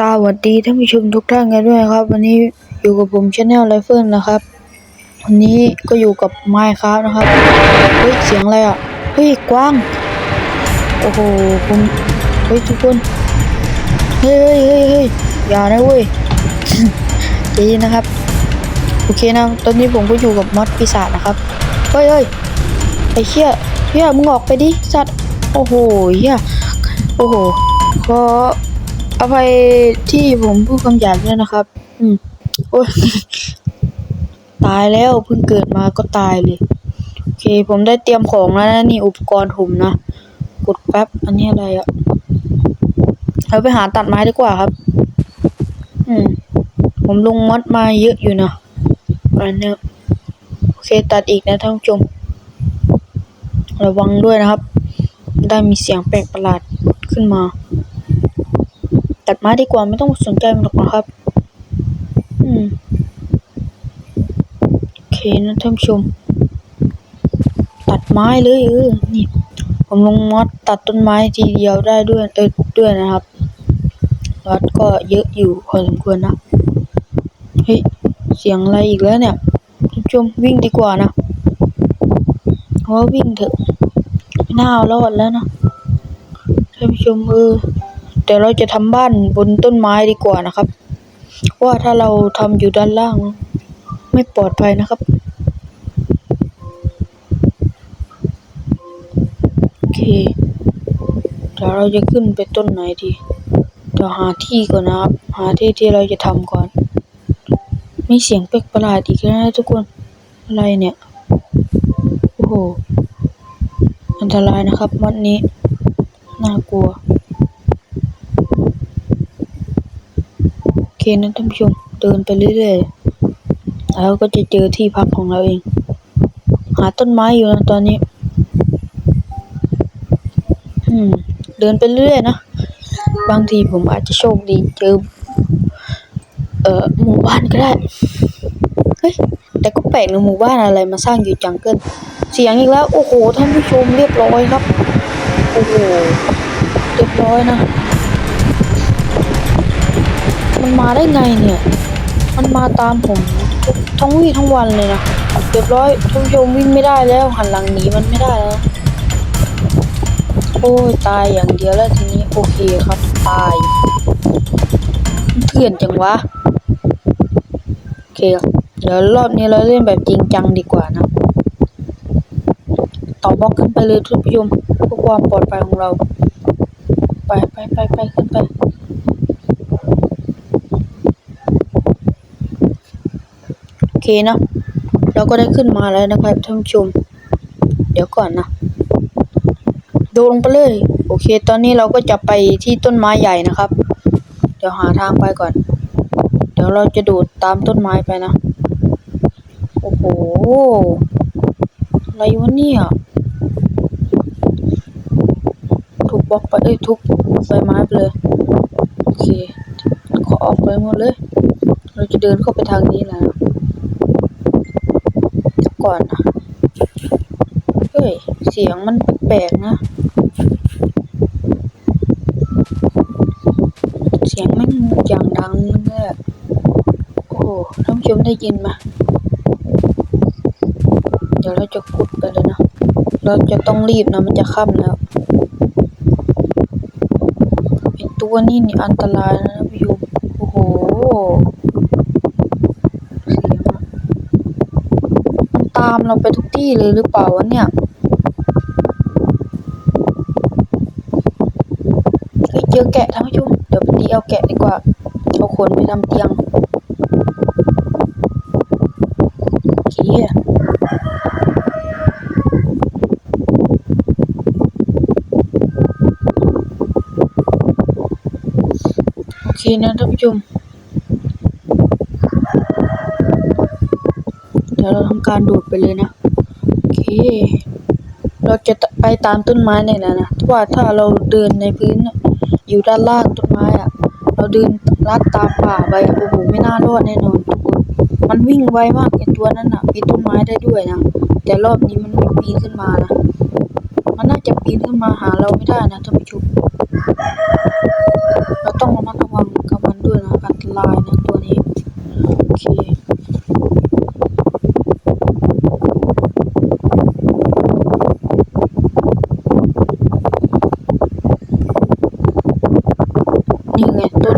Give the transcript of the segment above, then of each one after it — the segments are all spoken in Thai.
สวัสดีท่านผู้ชมทุกท่านกันด้วยครับ วันนี้อยู่กับผมชาแนลไลเฟิลนะครับ วันนี้ก็อยู่กับไมค์ครับนะครับเฮ้ยเสียงอะไรอะเฮ้ยกว้างโอ้โหผมเฮ้ยทุกคนเฮ้ยเฮ้ยเฮ้ยเฮ้ยอย่านะเว้ยใจเย็นะครับโอเคนะตอนนี้ผมก็อยู่กับมอสปีศาจนะครับเฮ้ยเฮ้ยไอ้เชี่ยเฮียมึงออกไปดิสัตว์โอ้โหเฮียโอ้โหข ออภัยที่ผมพูดคำหยาบด้วยนะครับ อืม โอ้ยตายแล้วเพิ่งเกิดมาก็ตายเลยโอเค ผมได้เตรียมของแล้วนะนี่อุปกรณ์ผมนะ กดแป๊บ อันนี้อะไรอะเราไปหาตัดไม้ดีกว่าครับ อืม ผมลงมดมาเยอะอยู่นะอันนี้โอเคตัดอีกนะท่านผู้ชม ระวังด้วยนะครับ ได้มีเสียงแปลกประหลาดขึ้นมา ตัดไม้ดีกว่าไม่ต้องสนใจมันหรอกนะครับ อืม โอเคนะท่านผู้ชม ตัดไม้เลยเออ นี่ ผมลงมอดตัดต้นไม้ทีเดียวได้ด้วยเออด้วยนะครับมอดก็เยอะอยู่พอสมควรนะ เฮ้ย เสียงอะไรอีกแล้วเนี่ยท่านผู้ชมวิ่งดีกว่านะเพราะวิ่งเถอะไม่น่าเอารอดแล้วนะท่านผู้ชมเออ เดี๋ยวเราจะทำบ้านบนต้นไม้ดีกว่านะครับ ว่าถ้าเราทำอยู่ด้านล่าง ไม่ปลอดภัยนะครับโอเคเดี๋ยวเราจะขึ้นไปต้นไหนดีเดี๋ยวหาที่ก่อนนะครับ หาที่ที่เราจะทำก่อน มีเสียงแปลกประหลาดอีกแล้วนะทุกคนอะไรเนี่ยโอ้โหอันตรายนะครับมดนี้น่ากลัว โอเค นะท่านผู้ชม เดินไปเรื่อยๆแล้วก็จะเจอที่พักของเราเอง หาต้นไม้อยู่นะตอนนี้ อืม เดินไปเรื่อยนะ บางทีผมอาจจะโชคดีเจอ เอ่อหมู่บ้านก็ได้ เฮ้ย แต่ก็แปลกนะหมู่บ้านอะไรมาสร้างอยู่จังเกิลเสียงอีกแล้ว โอ้โห ท่านผู้ชมเรียบร้อยครับ โอ้โห เรียบร้อยนะ มันมาได้ไงเนี่ย มันมาตามผมทั้งวี่ทั้งวันเลยนะเรียบร้อยท่านผู้ชมวิ่งไม่ได้แล้วหันหลังหนีมันไม่ได้แล้ว โอ้ยตายอย่างเดียวแล้วทีนี้โอเคครับตายเถื่อนจังวะโอเคครับเดี๋ยวรอบนี้เราเล่นแบบจริงจังดีกว่านะต่อบล็อกขึ้นไปเลยท่านผู้ชมเพื่อความปลอดภัยของเรา ไปไปไปไปขึ้นไป โอเคนะเราก็ได้ขึ้นมาแล้วนะครับท่านผู้ชม เดี๋ยวก่อนนะโดดลงไปเลย โอเค ตอนนี้เราก็จะไปที่ต้นไม้ใหญ่นะครับ เดี๋ยวหาทางไปก่อน เดี๋ยวเราจะโดดตามต้นไม้ไปนะ โอ้โห อะไรวะเนี่ย ทุบบล็อกไปเอ้ยทุบใบไม้ไปเลย โอเค ขอออกไปหมดเลย เราจะเดินเข้าไปทางนี้แหละนะเดี๋ยว ก่อนนะเฮ้ย เสียงมันแปลกๆนะ เสียงม่งอย่างดังเลยโอ้โหท่านผู้ชมได้ยินไหมเดี๋ยวเราจะขุดไปเลยนะ เราจะต้องรีบนะ มันจะค่ำแล้วไอตัวนี้นี่อันตรายนะท่านผู้ชมโอ้โห เสียงอะมันตาม นี่เลยหรือเปล่าวะเนี่ยเจอแกะท่านผู้ชมเดี๋ยวไปตีเอาแกะดีกว่าเอาขนไปทำเตียงโอเคโอเคนะท่านผู้ชมเดี๋ยวเราทำการโดดไปเลยนะ เคเราจะไปตามต้นไม้เนี่ยแหละนะเพราะว่าถ้าเราเดินในพื้นอยู่ด้านล่างต้นไม้อะเราเดินลัดตามป่าไปโอ้โหไม่น่ารอดแน่นอนทุกคนมันวิ่งไวมากไอตัวนั้นอะปีนต้นไม้ได้ด้วยนะแต่รอบนี้มันไม่ปีนขึ้นมานะมันน่าจะปีนขึ้นมาหาเราไม่ได้นะท่านผู้ชมเราต้องระมัดระวังกับมันด้วยนะอันตรายนะตัวนี้โอเค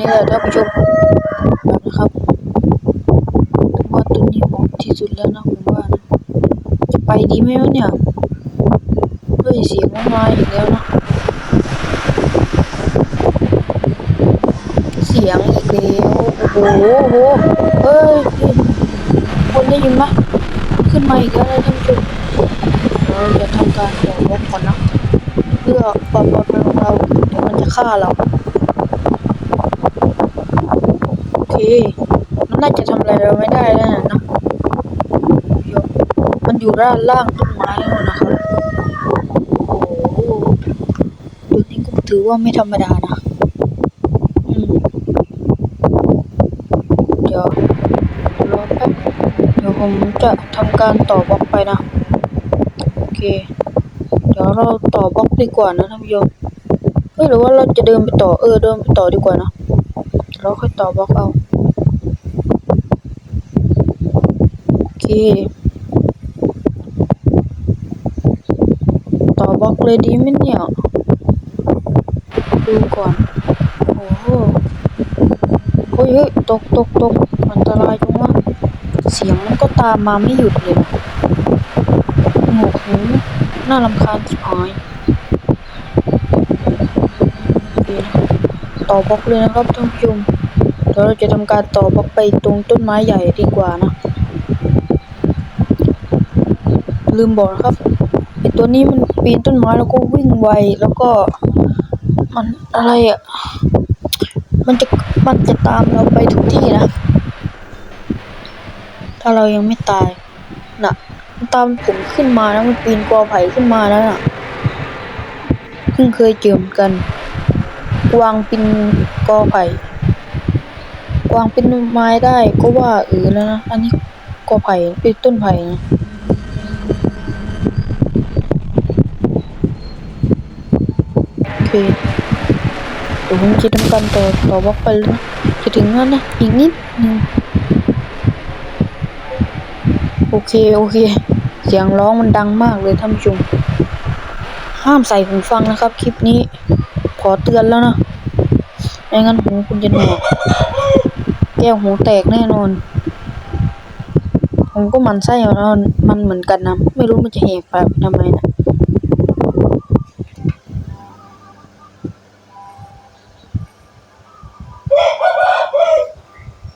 นี่ ไงต้นนี้แหละท่านผู้ชมแบบนะครับว่าต้นนี้เหมาะที่สุดแล้วนะผมว่านะจะไปดีไหมวะเนี่ยเฮ้ยเสียงมันมาอีกแล้วนะเสียงอีกแล้วโอ้โหโอ้โหเฮ้ยคนได้ยินไหมขึ้นมาอีกแล้วนะท่านผู้ชมเราจะทำการต่อบกก่อนนะเพื่อความปลอดภัยของเราเดี๋ยวมันจะฆ่าเรา โอเค มันน่าจะทำอะไรเราไม่ได้แล้วนะเดี๋ยวมันอยู่ด้านล่างต้นไม้นู่นนะครับโอ้โหตัวนี้ก็ถือว่าไม่ธรรมดานะอืมเดี๋ยวรอแป๊บเดี๋ยวผมจะทำการต่อบล็อกไปนะโอเค เดี๋ยวเราต่อบล็อกดีกว่านะท่านผู้ชมเฮ้ยหรือว่าเราจะเดินไปต่อเออเดินไปต่อดีกว่านะเราค่อยต่อบล็อกเอา โอเค ต่อบล็อกเลยดีไหมเนี่ย ดูก่อน โอ้โหเฮ้ยเฮ้ยตกตกตกอันตรายจังวะเสียงมันก็ตามมาไม่หยุดเลยโอ้โหน่ารำคาญชิบหายโอเคนะต่อบล็อกเลยนะครับท่านผู้ชมเดี๋ยวเราจะทำการต่อบล็อกไปตรงต้นไม้ใหญ่ดีกว่านะ ลืมบอกนะครับไอตัวนี้มันปีนต้นไม้แล้วก็วิ่งไวแล้วก็ มันอะไรอะ มันจะมันจะตามเราไปทุกที่นะ ถ้าเรายังไม่ตายน่ะ มันตามผมขึ้นมานะมันปีนกอไผ่ขึ้นมาแล้วน่ะเพิ่งเคยเจอเหมือนกันกวางปีนกอไผ่กวางปีนไม้ได้ก็ว่าเออแล้วนะ อันนี้กอไผ่เป็นต้นไผ่นะ โอ เคเดี๋ยวผมจะทำการต่อต่อบล็อกไปแล้วนะจะถึงแล้วนะอีกนิดนึงโอเคโอเค เสียงร้องมันดังมากเลยท่านผู้ชมห้ามใส่หูฟังนะครับ คลิปนี้ ขอเตือนแล้วนะไม่งั้นหูคุณจะหนวกแก้วหูแตกแน่นอน ผมก็มันไส้มันมันเหมือนกันนะ ไม่รู้มันจะแหกปากทำไมนะ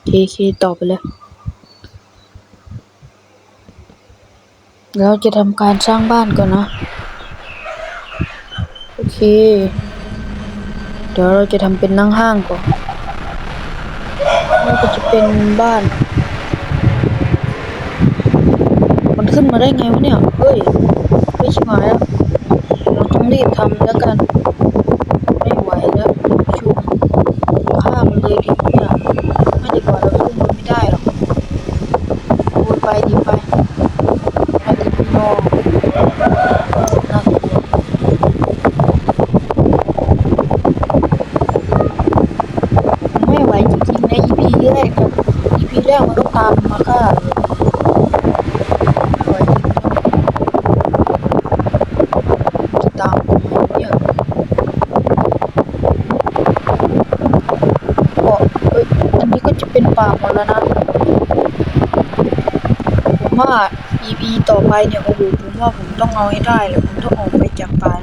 เคเคต่อไปเลย เราจะทำการสร้างบ้านก่อนนะ โอเค เดี๋ยวเราจะทำเป็นนั่งห้างก่อนมันก็จะเป็นบ้าน มันขึ้นมาได้ไงวะเนี่ย เฮ้ยเฮ้ยชิบหายแล้ว เราต้องรีบทำแล้วกัน ไม่ไหวแล้วชุมฆ่ามันเลยดิเนี่ยไม่ดีกว่าเราสู้มันไม่ได้หรอกโอ้ยไปดิไปไปดิพี่น้องน่ากลัวไม่ไหวจริงๆใน EP แรกเนี่ย EP แรกมันก็ตามมาฆ่าเลยไม่ไหวจริงๆจะตามเนี่ยก็เอ้ยอันนี้ก็จะเป็นป่าหมดแล้วนะผมว่า EP ต่อไปเนี่ยโอ้โหผมว่าผมต้องเอาให้ได้เลยผมต้องออกไปจากป่า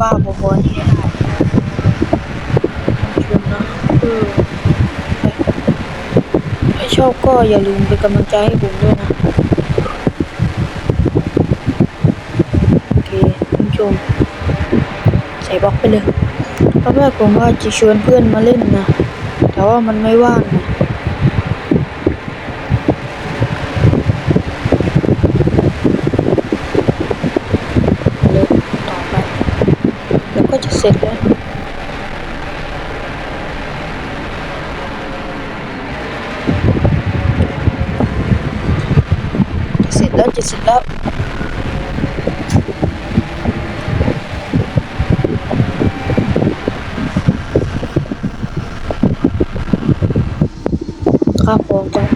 บ้าๆบอๆนี้ให้ได้ชมนะเออ ถ้าชอบก็อย่าลืมเป็นกำลังใจให้ผมด้วยนะโอเคคุณชม ใส่บล็อกไปเลยตอนแรกผมว่าจะชวนเพื่อนมาเล่นนะ แต่ว่ามันไม่ว่างนะเลยต่อไปแล้วก็จะเสร็จแล้ว จะเสร็จแล้วจะเสร็จแล้วข้ามของก่อน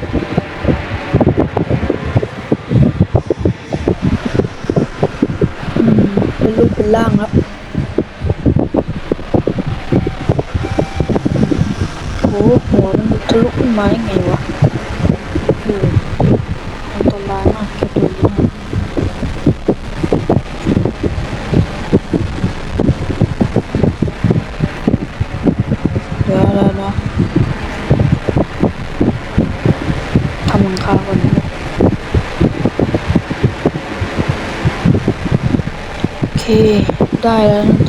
อืมเป็นรูปเป็นร่างแล้วโอ้หัวมันทะลุขึ้นมาได้ไงวะโอ้อันตรายมากแค่ตัวนี้นะ เดี๋ยวเดี๋ยวเนาะทำหลังคาก่อนนโอเค ได้แล้ว